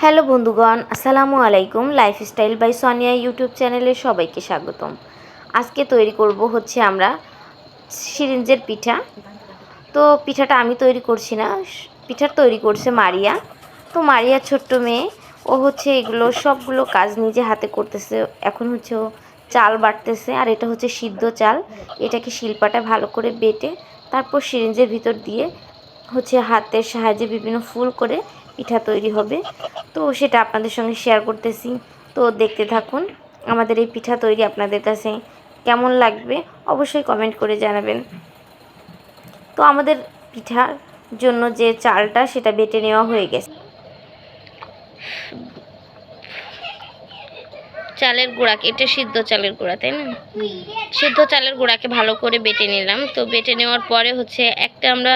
Hello বন্ধুগণ, আসসালামু আলাইকুম। লাইফস্টাইল বাই সোনিয়া ইউটিউব চ্যানেলে সবাইকে স্বাগতম। আজকে তৈরি করব হচ্ছে আমরা সিরিঞ্জের পিঠা। তো পিঠাটা আমি তৈরি করছি না, পিঠার তৈরি করছে মারিয়া। তো মারিয়া ছোট্ট মেয়ে, ও হচ্ছে এগুলো সবগুলো কাজ নিজে হাতে করতেছে। এখন হচ্ছে চাল বাটতেছে, আর এটা হচ্ছে সিদ্ধ চাল। এটাকে শিলপাটা ভালো করে বেটে তারপর সিরিঞ্জের ভিতর দিয়ে হচ্ছে হাতের সাহায্যে বিভিন্ন ফুল করে পিঠা তৈরি হবে। তো সেটা আপনাদের সঙ্গে শেয়ার করতেছি। তো দেখতে থাকুন আমাদের এই পিঠা তৈরি আপনাদের কাছে কেমন লাগবে অবশ্যই কমেন্ট করে জানাবেন। তো আমাদের পিঠার জন্য যে চালটা সেটা বেটে নেওয়া হয়ে গেছে। চালের গুঁড়াকে এটা সিদ্ধ চালের গুঁড়া তাই না? সিদ্ধ চালের গুঁড়াকে ভালো করে বেটে নিলাম। তো বেটে নেওয়ার পরে হচ্ছে একটা আমরা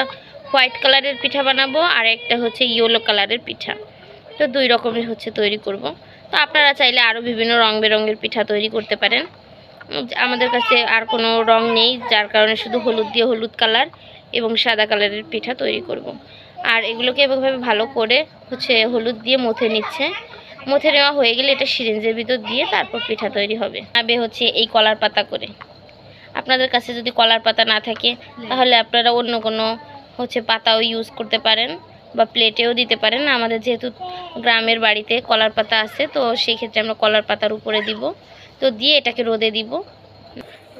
হোয়াইট কালারের পিঠা বানাবো আর একটা হচ্ছে ইয়েলো কালারের পিঠা। তো দুই রকমের হচ্ছে তৈরি করব। তো আপনারা চাইলে আরও বিভিন্ন রং বেরঙের পিঠা তৈরি করতে পারেন। আমাদের কাছে আর কোনো রং নেই, যার কারণে শুধু হলুদ দিয়ে হলুদ কালার এবং সাদা কালারের পিঠা তৈরি করব। আর এগুলোকে এভাবে ভালো করে হচ্ছে হলুদ দিয়ে মথে নিচ্ছে। মথে নেওয়া হয়ে গেলে এটা সিরিঞ্জের ভিতর দিয়ে তারপর পিঠা তৈরি হবে। আবে হচ্ছে এই কলার পাতা করে। আপনাদের কাছে যদি কলার পাতা না থাকে, তাহলে আপনারা অন্য কোনো হচ্ছে পাতাও ইউজ করতে পারেন বা প্লেটেও দিতে পারেন। আমাদের যেহেতু গ্রামের বাড়িতে কলার পাতা আছে, তো সেই ক্ষেত্রে আমরা কলার পাতার উপরে দিব। তো দিয়ে এটাকে রোদে দিব।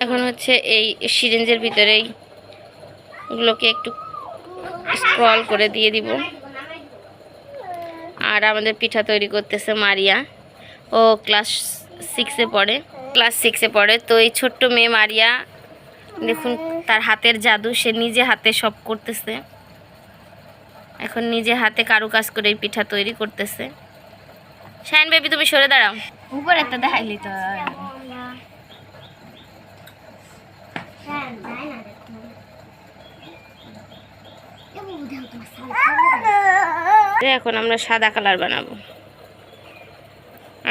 এখন হচ্ছে এই সিরিঞ্জের ভিতরেই এগুলোকে একটু স্ক্রল করে দিয়ে দিব। আর আমাদের পিঠা তৈরি করতেছে মারিয়া। ও ক্লাস সিক্সে পড়ে। ক্লাস সিক্সে পড়ে। তো এই ছোট্ট মেয়ে মারিয়া দেখুন, তার হাতের জাদু, সে নিজে হাতে সব করতেছে। এখন নিজে হাতে কারুকাজ করে পিঠা তৈরি করতেছে। শাইন বেবি, তুমি সরে দাঁড়াও। উপরে একটা দেখাইলি তো এখন আমরা সাদা কালার বানাবো।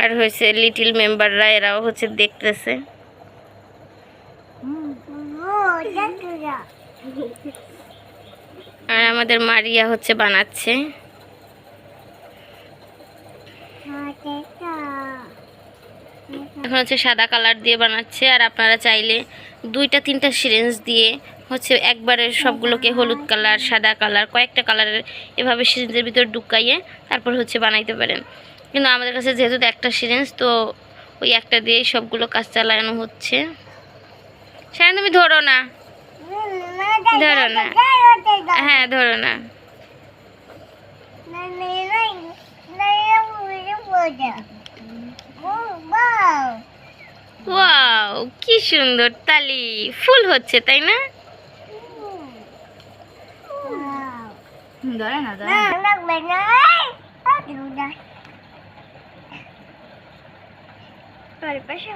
আর হয়েছে লিটিল মেম্বাররা, এরাও হচ্ছে দেখতেছে। আর আমাদের মারিয়া হচ্ছে বানাচ্ছে। এখন হচ্ছে সাদা কালার দিয়ে বানাচ্ছে, আর আপনারা চাইলে দুইটা, তিনটা সিরিঞ্জ দিয়ে হচ্ছে একবারে সবগুলোকে হলুদ কালার, সাদা কালার, কয়েকটা কালারের এভাবে সিরিঞ্জের ভিতর ঢুকাইয়ে তারপর হচ্ছে বানাইতে পারেন। কিন্তু আমাদের কাছে যেহেতু একটা সিরিঞ্জ তো ওই একটা দিয়েই সবগুলো কাজ চালানো হচ্ছে। সেখানে তুমি ধরো না। ধরো না। হ্যাঁ ধরো না। ওয়াও কি সুন্দর তালি। ফুল হচ্ছে তাই না? ধরে না ধরে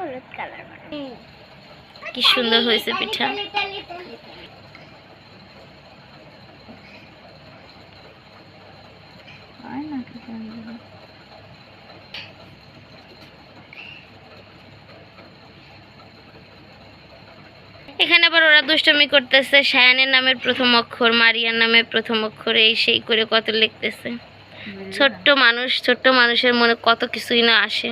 হলুদ কালার কি সুন্দর হয়েছে পিঠা। এখানে আবার ওরা দুষ্টমি করতেছে। শায়ানের নামের প্রথম অক্ষর মারিয়ার নামের প্রথম অক্ষর এই সেই করে কত লিখতেছে। ছোট্ট মানুষ ছোট্ট মানুষের মনে কত কিছুই না আসে।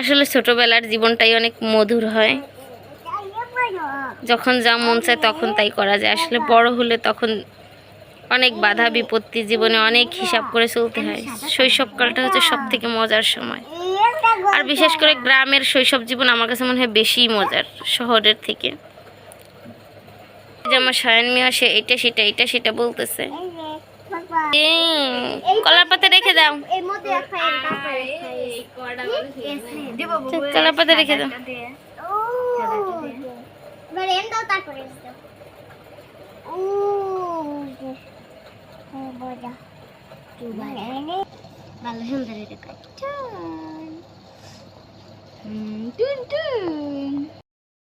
আসলে ছোটবেলার জীবনটাই অনেক মধুর হয়। যখন যা মন চায় তখন তাই করা যায়। আসলে বড় হলে তখন অনেক বাধা, বিপত্তি জীবনে অনেক হিসাব করে চলতে হয়। শৈশবকালটা হচ্ছে সব থেকে মজার সময়। আর বিশেষ করে গ্রামের শৈশব জীবন আমার কাছে মনে হয় বেশি মজার শহরের থেকে। যে আমার সায়ন মিয়া, সে এটা, সেটা এটা, সেটা বলতেছে। কলার পাতা রেখে দাও। কলার পাতা রেখে দাও। তারপরে ভালো সুন্দর এটা টুন টুন